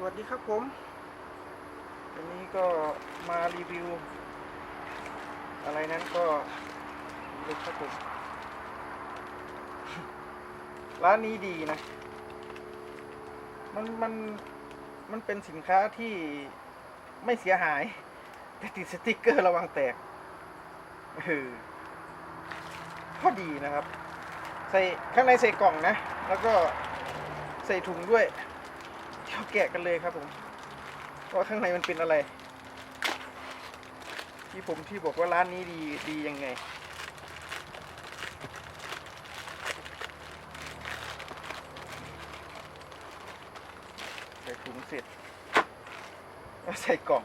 สวัสดีครับผม วันนี้ก็มารีวิว อะไรนั้นก็ดูครับผม ร้านนี้ดีนะ มันมันมันเป็นสินค้าที่ไม่เสียหาย แต่ติดสติกเกอร์ระวังแตกเออก็ดีนะครับ ใส่ข้างในใส่กล่องนะ แล้วก็ใส่ถุงด้วย เดี๋ยวแกะกันเลยครับผมว่าข้างในมันเป็นอะไร ที่ผมที่บอกว่าร้านนี้ดีดียังไงใส่ถุงเสร็จแล้วใส่กล่อง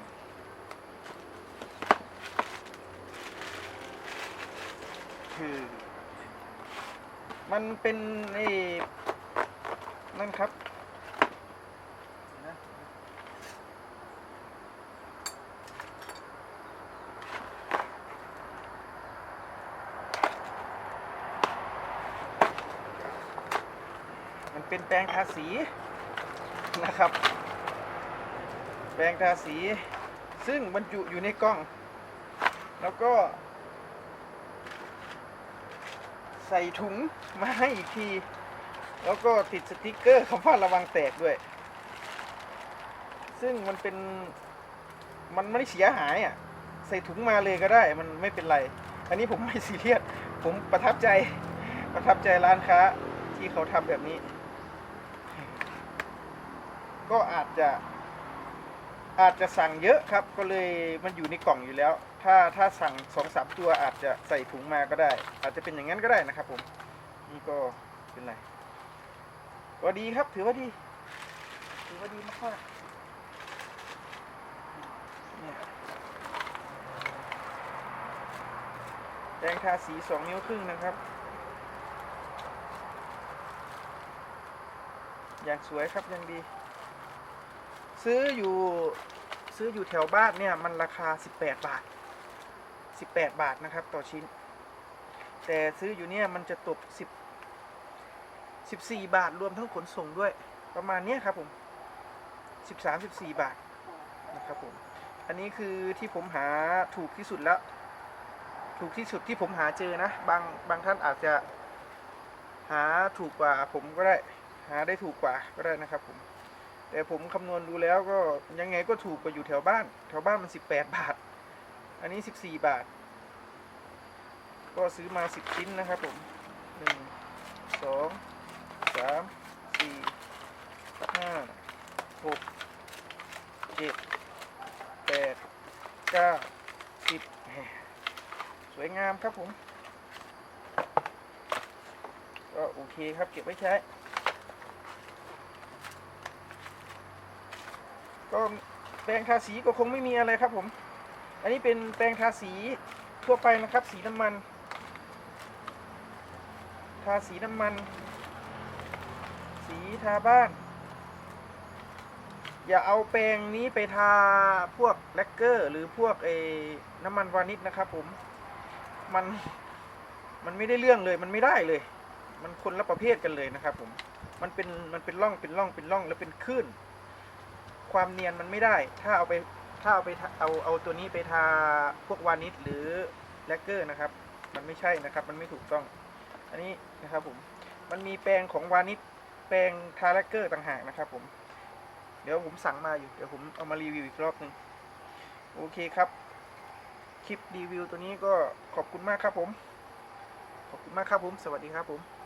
คือมันเป็นไอ้นั่นครับ เป็นแปรงทาสีนะครับ แปรงทาสี ซึ่งบรรจุอยู่ในกล้อง แล้วก็ ใส่ถุงมาให้อีกที แล้วก็ติดสติกเกอร์คำว่าระวังแตกด้วย ซึ่งมันเป็นมันไม่ได้เสียหายอะ ใส่ถุงมาเลยก็ได้ มันไม่เป็นไร อันนี้ผมไม่ซีเรียส ผมประทับใจ ประทับใจร้านค้าที่เขาทำแบบนี้ ก็อาจจะอาจจะสั่งเยอะครับ ก็เลยมันอยู่ในกล่องอยู่แล้ว ถ้าถ้าสั่งสองสามตัวอาจจะใส่ถุงมาก็ได้ อาจจะเป็นอย่างนั้นก็ได้นะครับผม นี่ก็เป็นไรก็ดีครับถือว่าดี ถือว่าดีมากเนี่ยแดงทาสีสองนิ้วครึ่งนะครับ อย่างสวยครับยังดี ซื้ออยู่ซื้ออยู่แถวบ้านเนี่ยมันราคา 18 บาท 18 บาทนะครับต่อชิ้น แต่ซื้ออยู่เนี่ยมันจะตก 10 14 บาทรวมทั้งขนส่งด้วย ประมาณเนี้ยครับผม 13 14 บาทนะครับผม อันนี้คือที่ผมหาถูกที่สุดแล้ว ถูกที่สุดที่ผมหาเจอนะ บางบางท่านอาจจะหาถูกกว่าผมก็ได้ หาได้ถูกกว่าก็ได้นะครับผม แต่ผมคำนวณดูแล้วก็ยังไงก็ถูกกว่าอยู่แถวบ้าน แถวบ้านมัน 18 บาท อันนี้ 14 บาท ก็ซื้อมา 10 ชิ้นนะครับผม 1 2 3 4 5 6 7 8 9 10แหมสวยงามครับผม ก็โอเคครับเก็บไว้ใช้ ก็แปรงทาสีก็คงไม่มีอะไรครับผม อันนี้เป็นแปรงทาสีทั่วไปนะครับ สีน้ำมัน ทาสีน้ำมัน สีทาบ้าน อย่าเอาแปรงนี้ไปทาพวกแลกเกอร์ หรือพวกเอน้ำมันวานิชนะครับผม มันมันไม่ได้เรื่องเลยมันไม่ได้เลย มันคนละประเภทกันเลยนะครับผม มันเป็นมันเป็นร่องเป็นร่องเป็นร่องแล้วเป็นคลื่น ความเนียนมันไม่ได้ ถ้าเอาไปถ้าเอาไปเอาเอาตัวนี้ไปทาพวกวานิชหรือแลกเกอร์นะครับ มันไม่ใช่นะครับ มันไม่ถูกต้อง อันนี้นะครับผม มันมีแปรงของวานิชแปรงทาแลกเกอร์ต่างหากนะครับ ผม เดี๋ยวผมสั่งมาอยู่ เดี๋ยวผมเอามารีวิวอีกรอบหนึ่งโอเคครับ คลิปรีวิวตัวนี้ก็ขอบคุณมากครับผม ขอบคุณมากครับผม สวัสดีครับผม